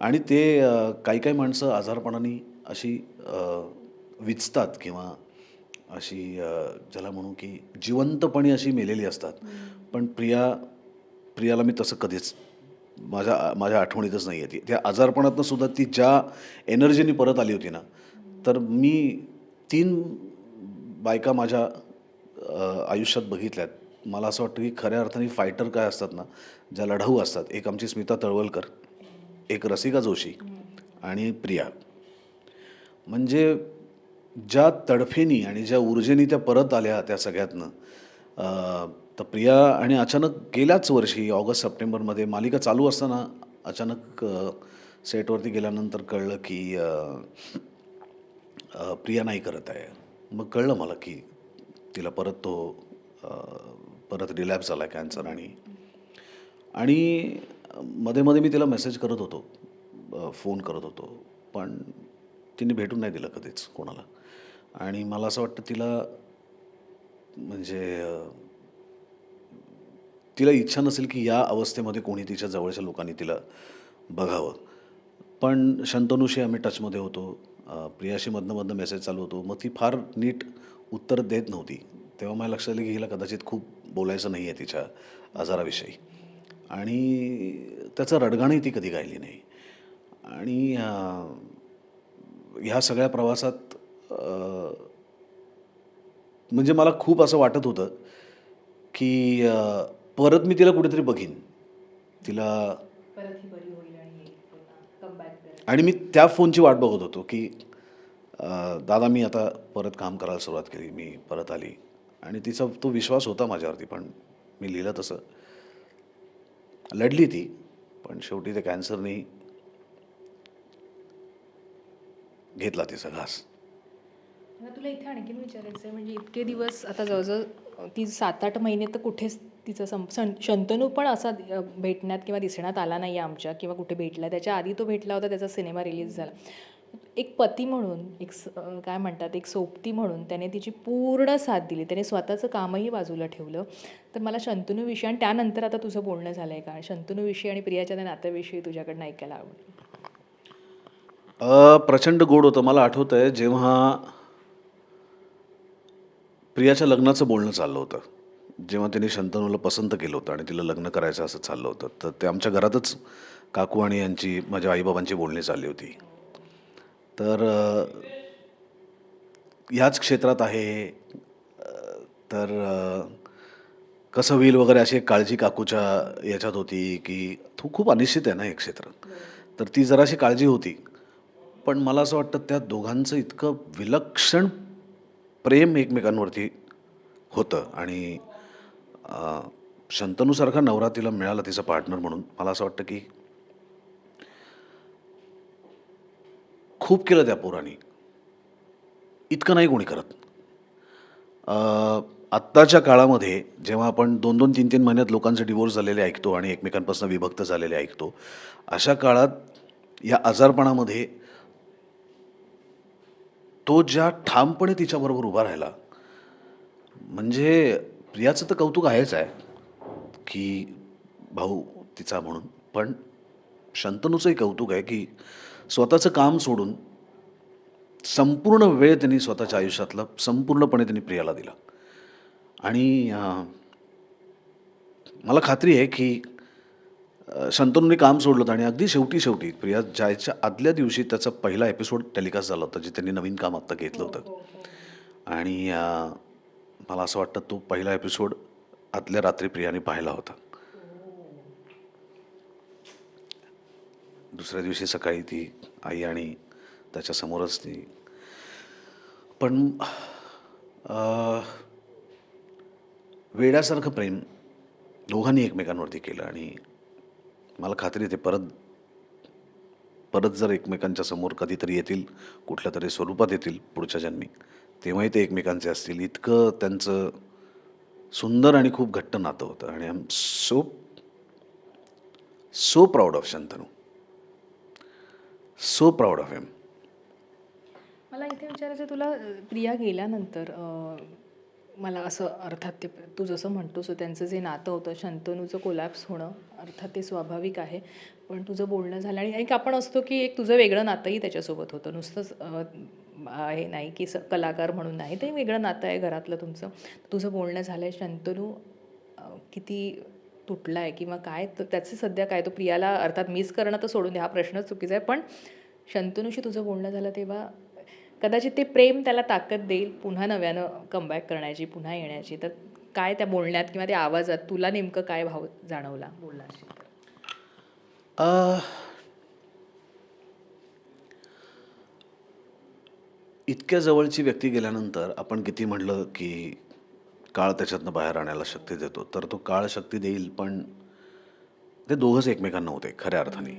आणि ते काही काही माणसं आजारपणाने अशी विचतात किंवा अशी ज्याला म्हणू की जिवंतपणे अशी मेलेली असतात. पण प्रिया प्रियाला मी तसं कधीच माझ्या माझ्या आठवणीतच नाही आहे ती. त्या आजारपणातनं सुद्धा ती ज्या एनर्जीने परत आली होती ना तर मी तीन बायका माझ्या आयुष्यात बघितल्यात. मला असं वाटतं की खऱ्या अर्थाने फायटर काय असतात ना ज्या लढाऊ असतात. एक आमची स्मिता तळवलकर एक रसिका जोशी आणि प्रिया. म्हणजे ज्या तडफेनी आणि ज्या ऊर्जेनी त्या परत आल्या त्या सगळ्यातनं तर प्रिया आणि अचानक गेल्याच वर्षी ऑगस्ट सप्टेंबरमध्ये मालिका चालू असताना अचानक सेटवरती गेल्यानंतर कळलं की प्रिया नाही करत आहे. मग कळलं मला की तिला परत तो परत रिलॅप्स झाला कॅन्सर आणि आणि मध्ये मध्ये मी तिला मेसेज करत होतो. फोन करत होतो. पण तिने भेटून नाही दिलं कधीच कोणाला. आणि मला असं वाटतं तिला म्हणजे तिला इच्छा नसेल की या अवस्थेमध्ये कोणी तिच्या जवळच्या लोकांनी तिला बघावं. पण शंतनूशी आम्ही टचमध्ये होतो. प्रियाशी मधनं मधनं मेसेज चालू होतो. मग ती फार नीट उत्तर देत नव्हती. तेव्हा मला लक्षात आलं की हिला कदाचित खूप बोलायचं नाही आहे तिच्या आजाराविषयी. आणि त्याचं रडगाणही ती कधी गायली नाही. आणि ह्या सगळ्या प्रवासात म्हणजे मला खूप असं वाटत होतं की परत मी तिला कुठेतरी बघीन. तिला आणि मी त्या फोनची वाट बघत होतो की दादा मी आता परत काम करायला सुरुवात केली मी परत आली. आणि तिचा तो विश्वास होता माझ्यावरती पण मी लिहिलं तसं. लढली ती पण शेवटी त्या कॅन्सरने घेतला तिचा घास. मला तुला इथे आणखीन विचारायचं आहे म्हणजे इतके दिवस आता जवळजवळ ती सात आठ महिने तर कुठेच तिचं सं शंतनू पण असा भेटण्यात किंवा दिसण्यात आला नाही आमच्या किंवा कुठे भेटला. त्याच्या आधी तो भेटला होता त्याचा सिनेमा रिलीज झाला. एक पती म्हणून एक स- काय म्हणतात एक सोबती म्हणून त्याने तिची पूर्ण साथ दिली. त्याने स्वतःचं कामही बाजूला ठेवलं. तर मला शंतनूविषयी आणि त्यानंतर आता तुझं बोलणं झालं आहे का शंतनूविषयी आणि प्रियाच्या त्या नात्याविषयी तुझ्याकडनं ऐकायला आवडलं. प्रचंड गोड होतं. मला आठवतं आहे जेव्हा प्रियाच्या लग्नाचं बोलणं चाललं होतं. जेव्हा तिने शंतनूला पसंत केलं होतं आणि तिला लग्न करायचं असं चाललं होतं. तर ते आमच्या घरातच काकू आणि यांची माझ्या आईबाबांची बोलणी चालली होती. तर ह्याच क्षेत्रात आहे तर कसं होईल वगैरे अशी एक काळजी काकूच्या याच्यात होती की तू खूप अनिश्चित आहे ना हे क्षेत्र. तर ती जराशी काळजी होती. पण मला असं वाटतं त्या दोघांचं इतकं विलक्षण प्रेम एकमेकांवरती होतं आणि शंतनूसारखा नवरा तिला मिळाला तिचा पार्टनर म्हणून. मला असं वाटतं की खूप केलं त्या पोरांनी. इतकं नाही कोणी करत. आत्ताच्या काळामध्ये जेव्हा आपण दोन दोन तीन तीन महिन्यात लोकांचे डिवोर्स झालेले ऐकतो आणि एकमेकांपासून विभक्त झालेले ऐकतो अशा काळात या आजारपणामध्ये तो ज्या ठामपणे तिच्याबरोबर उभा राहिला म्हणजे प्रियाचं तर कौतुक आहेच आहे की भाऊ तिचा म्हणून. पण शंतनूचंही कौतुक आहे की स्वतःचं काम सोडून संपूर्ण वेळ त्यांनी स्वतःच्या आयुष्यातला संपूर्णपणे त्यांनी प्रियाला दिला. आणि मला खात्री आहे की शंतनूने काम सोडलं होतं आणि अगदी शेवटी शेवटी प्रिया जायच्या आदल्या दिवशी त्याचा पहिला एपिसोड टेलिकास्ट झाला होता जे त्यांनी नवीन काम आत्ता घेतलं होतं. आणि अं, मला असं वाटतं तो पहिला एपिसोड आदल्या रात्री प्रियाने पाहिला होता. दुसऱ्या दिवशी सकाळी ती आई आणि त्याच्यासमोरच ती. पण वेड्यासारखं प्रेम दोघांनी एकमेकांवरती केलं आणि मला खात्री येते ते परत परत जर एकमेकांच्या समोर कधीतरी येतील कुठल्या तरी स्वरूपात येतील पुढच्या जन्मी तेव्हाही ते एकमेकांचे असतील. इतकं त्यांचं सुंदर आणि खूप घट्ट नातं होतं. आणि I am so so proud of Shantanu. So proud of him मला इथे विचारायचं तुला प्रिया गेल्यानंतर मला असं अर्थात ते तू जसं म्हणतोस त्यांचं जे नातं होतं शंतनूचं कोलॅप्स होणं अर्थात ते स्वाभाविक आहे. पण तुझं बोलणं झालं आणि एक आपण असतो की एक तुझं वेगळं नातंही त्याच्यासोबत होतं. नुसतंच आहे नाही की स कलाकार म्हणून नाही ते वेगळं नातं आहे घरातलं तुमचं. तुझं बोलणं झालं आहे शंतनू किती तुटला आहे किंवा काय तर त्याचं सध्या काय तो प्रियाला अर्थात मिस करणं तर सोडून द्या हा प्रश्नच चुकीचा आहे. पण शंतनूशी तुझं बोलणं झालं तेव्हा कदाचित ते प्रेम त्याला ताकद देईल पुन्हा नव्यानं कमबॅक करण्याची पुन्हा येण्याची. तर काय त्या बोलण्यात किंवा त्या आवाजात तुला नेमकं काय भाव जाणवला बोलला इतक्या जवळची व्यक्ती गेल्यानंतर आपण किती म्हणलं की काळ त्याच्यातनं बाहेर आणायला शक्ती देतो. तर तो काळ शक्ती देईल पण ते दोघंच एकमेकांना होते खऱ्या अर्थाने.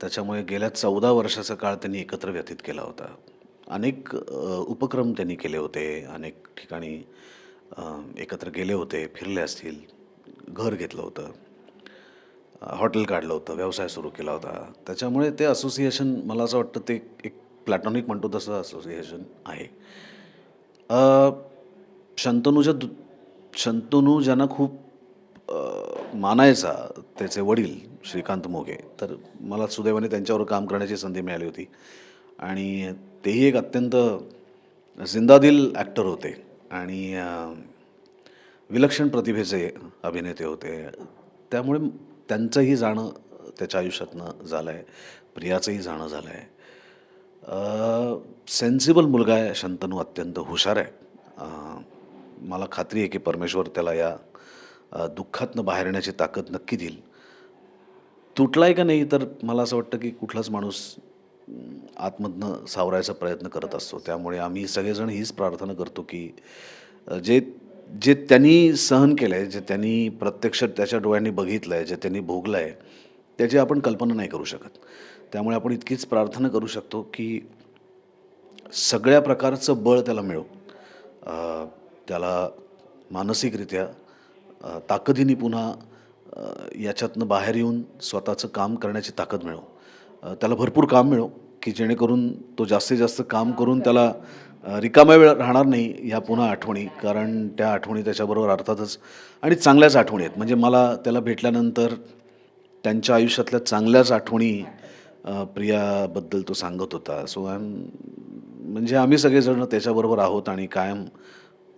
त्याच्यामुळे गेल्या चौदा वर्षाचा काळ त्यांनी एकत्र व्यतीत केला होता. अनेक उपक्रम त्यांनी केले होते अनेक ठिकाणी एकत्र गेले होते फिरले असतील घर घेतलं होतं हॉटेल काढलं होतं व्यवसाय सुरू केला होता. त्याच्यामुळे ते असोसिएशन मला असं वाटतं ते एक प्लॅटॉनिक म्हणतो तसं असोसिएशन आहे. शंतनूच्या दु शंतनू ज्यांना खूप मानायचा त्याचे वडील श्रीकांत मोघे तर मला सुदैवाने त्यांच्यावर काम करण्याची संधी मिळाली होती. आणि तेही एक अत्यंत जिंदादिल ॲक्टर होते. आणि विलक्षण प्रतिभेचे अभिनेते होते. त्यामुळे त्यांचंही जाणं त्याच्या आयुष्यातनं झालं आहे प्रियाचंही जाणं झालं आहे सेन्सिबल मुलगा आहे शंतनू अत्यंत हुशार आहे. मला खात्री आहे की परमेश्वर त्याला या दुःखातनं बाहेर येण्याची ताकद नक्की देईल. तुटला आहे का नाही तर मला असं वाटतं की कुठलाच माणूस आतमधनं सावरायचा प्रयत्न करत असतो. त्यामुळे आम्ही सगळेजण हीच प्रार्थना करतो की जे जे त्यांनी सहन केलं आहे जे त्यांनी प्रत्यक्ष त्याच्या डोळ्यांनी बघितलं आहे जे त्यांनी भोगलं आहे त्याची आपण कल्पना नाही करू शकत. त्यामुळे आपण इतकीच प्रार्थना करू शकतो की सगळ्या प्रकारचं बळ त्याला मिळो. त्याला मानसिकरित्या ताकदीने पुन्हा याच्यातनं बाहेर येऊन स्वतःचं काम करण्याची ताकद मिळो. त्याला भरपूर काम मिळो की जेणेकरून तो जास्तीत जास्त काम करून त्याला रिकामा वेळ राहणार नाही ह्या पुन्हा आठवणी. कारण त्या आठवणी त्याच्याबरोबर अर्थातच आणि चांगल्याच आठवणी आहेत. म्हणजे मला त्याला भेटल्यानंतर त्यांच्या आयुष्यातल्या चांगल्याच आठवणी प्रियाबद्दल तो सांगत होता. सो आय म्हणजे आम्ही सगळेजण त्याच्याबरोबर आहोत आणि कायम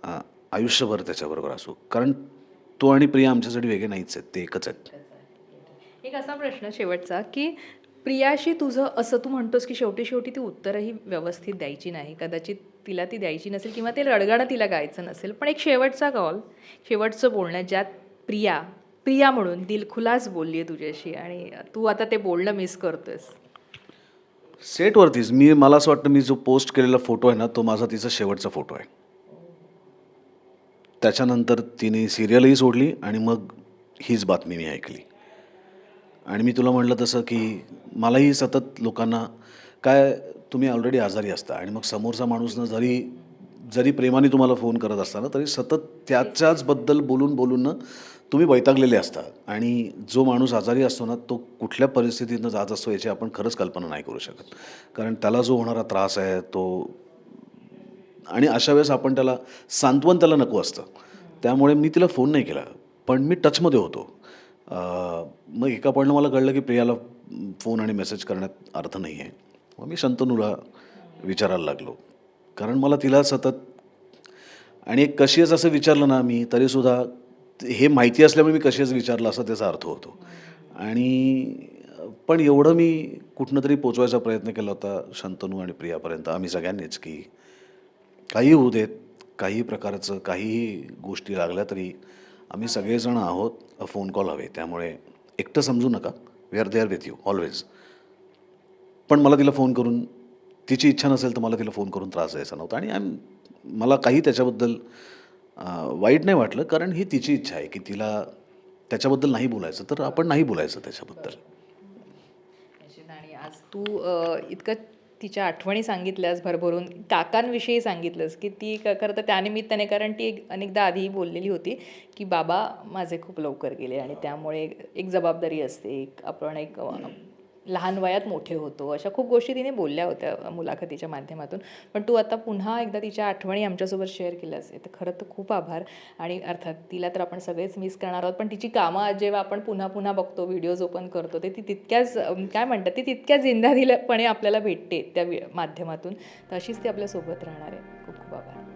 आयुष्यभर त्याच्याबरोबर असू. कारण तो आणि प्रिया आमच्यासाठी वेगळे नाहीच आहेत ते एकच आहेत. एक असा प्रश्न शेवटचा की प्रियाशी तुझं असं तू म्हणतोस की शेवटी शेवटी ती उत्तरही व्यवस्थित द्यायची नाही. कदाचित तिला ती द्यायची नसेल किंवा ते रडगाणं तिला गायचं नसेल. पण एक शेवटचा कॉल शेवटचं बोलणं ज्यात प्रिया प्रिया म्हणून दिलखुलास बोलली आहे तुझ्याशी आणि तू आता ते बोलणं मिस करतोयस. सेटवरतीच मी मला असं वाटतं मी जो पोस्ट केलेला फोटो आहे ना तो माझा तिचा शेवटचा फोटो आहे. त्याच्यानंतर तिने सिरियलही सोडली आणि मग हीच बातमी मी ऐकली. आणि मी तुला म्हटलं तसं की मलाही सतत लोकांना काय तुम्ही ऑलरेडी आजारी असता आणि मग समोरचा माणूसनं जरी जरी प्रेमाने तुम्हाला फोन करत असताना तरी सतत त्याच्याचबद्दल बोलून बोलून ना तुम्ही वैतागलेले असता. आणि जो माणूस आजारी असतो ना तो कुठल्या परिस्थितीतनं जात असतो याची आपण खरंच कल्पना नाही करू शकत. कारण त्याला जो होणारा त्रास आहे तो आणि अशा वेळेस आपण त्याला सांत्वन त्याला नको असतं. त्यामुळे मी तिला फोन नाही केला. पण मी टचमध्ये होतो. मग एका पॉईंटला मला कळलं की प्रियाला फोन आणि मेसेज करण्यात अर्थ नाही आहे. मग मी शंतनूला विचारायला लागलो. कारण मला तिला सतत आणि एक कशीच असं विचारलं ना मी तरीसुद्धा हे माहिती असल्यामुळे मी कशीच विचारलं असं त्याचा अर्थ होतो. आणि पण एवढं मी कुठनं तरी पोचवायचा प्रयत्न केला होता शंतनू आणि प्रियापर्यंत. आम्ही सगळ्यांनीच की काही होऊ देत काही प्रकारचं काहीही गोष्टी लागल्या तरी आम्ही सगळेजण आहोत फोन कॉल हवे. त्यामुळे एकटं समजू नका. We are there with you always पण मला तिला फोन करून तिची इच्छा नसेल तर मला तिला फोन करून त्रास द्यायचा नव्हता. आणि आय मला काही त्याच्याबद्दल वाईट नाही वाटलं कारण ही तिची इच्छा आहे की तिला त्याच्याबद्दल नाही बोलायचं तर आपण नाही बोलायचं त्याच्याबद्दल. आज तू इतकं तिच्या आठवणी सांगितल्यास भरभरून काकांविषयी सांगितलंस की ती क- खरं तर त्यानिमित्ताने कारण ती एक अनेकदा आधीही बोललेली होती की बाबा माझे खूप लवकर गेले आणि त्यामुळे एक जबाबदारी असते एक आपण एक लहान वयात मोठे होतो. अशा खूप गोष्टी तिने बोलल्या होत्या मुलाखतीच्या माध्यमातून. पण तू आता पुन्हा एकदा तिच्या आठवणी आमच्यासोबत शेअर केल्यास तर खरं तर खूप आभार. आणि अर्थात तिला तर आपण सगळेच मिस करणार आहोत पण तिची कामं जेव्हा आपण पुन्हा पुन्हा बघतो व्हिडिओज ओपन करतो ते ती तितक्याच काय म्हणतात ती तितक्याच जिंदादिलपणे आपल्याला भेटते त्या वि- माध्यमातून. तर अशीच ती आपल्यासोबत राहणार आहे. खूप खूप आभार.